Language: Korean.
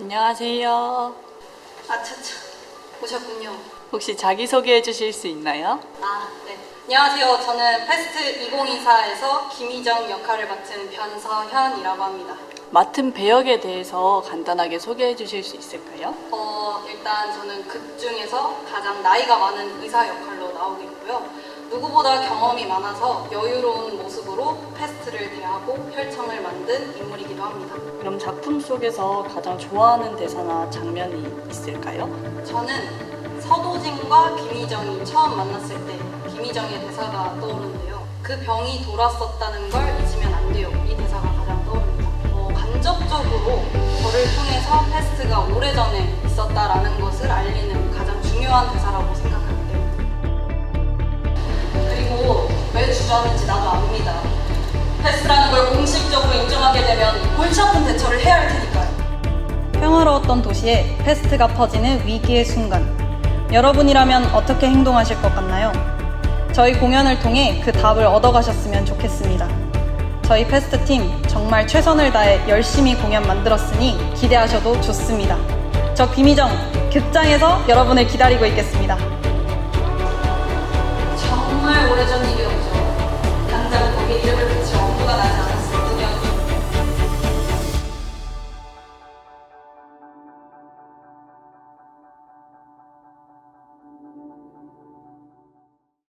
안녕하세요. 아차차 오셨군요. 혹시 자기소개해 주실 수 있나요? 아 네. 안녕하세요. 저는 패스트 2024에서 김희정 역할을 맡은 변서현이라고 합니다. 맡은 배역에 대해서 간단하게 소개해 주실 수 있을까요? 어 일단 저는 극 중에서 가장 나이가 많은 의사 역할로 나오게 됐고요. 누구보다 경험이 많아서 여유로운 모습으로 패스트를 대하고 혈청을 만든 인물이기도 합니다. 그럼 작품 속에서 가장 좋아하는 대사나 장면이 있을까요? 저는 서도진과 김희정이 처음 만났을 때 김희정의 대사가 떠오르는데요. 그 병이 돌았었다는 걸 잊으면 안 돼요. 이 대사가 가장 떠오릅니다. 어, 간접적으로 저를 통해서 패스트가 오래전에 있었다라는 것을 알리는 가장 중요한 대사라고 때 패스트라는 걸 공식적으로 인정하게 되면 골치 아픈 대처를 해야 할 테니까요. 평화로웠던 도시에 패스트가 퍼지는 위기의 순간. 여러분이라면 어떻게 행동하실 것 같나요? 저희 공연을 통해 그 답을 얻어가셨으면 좋겠습니다. 저희 패스트 팀 정말 최선을 다해 열심히 공연 만들었으니 기대하셔도 좋습니다. 저 김희정 극장에서 여러분을 기다리고 있겠습니다.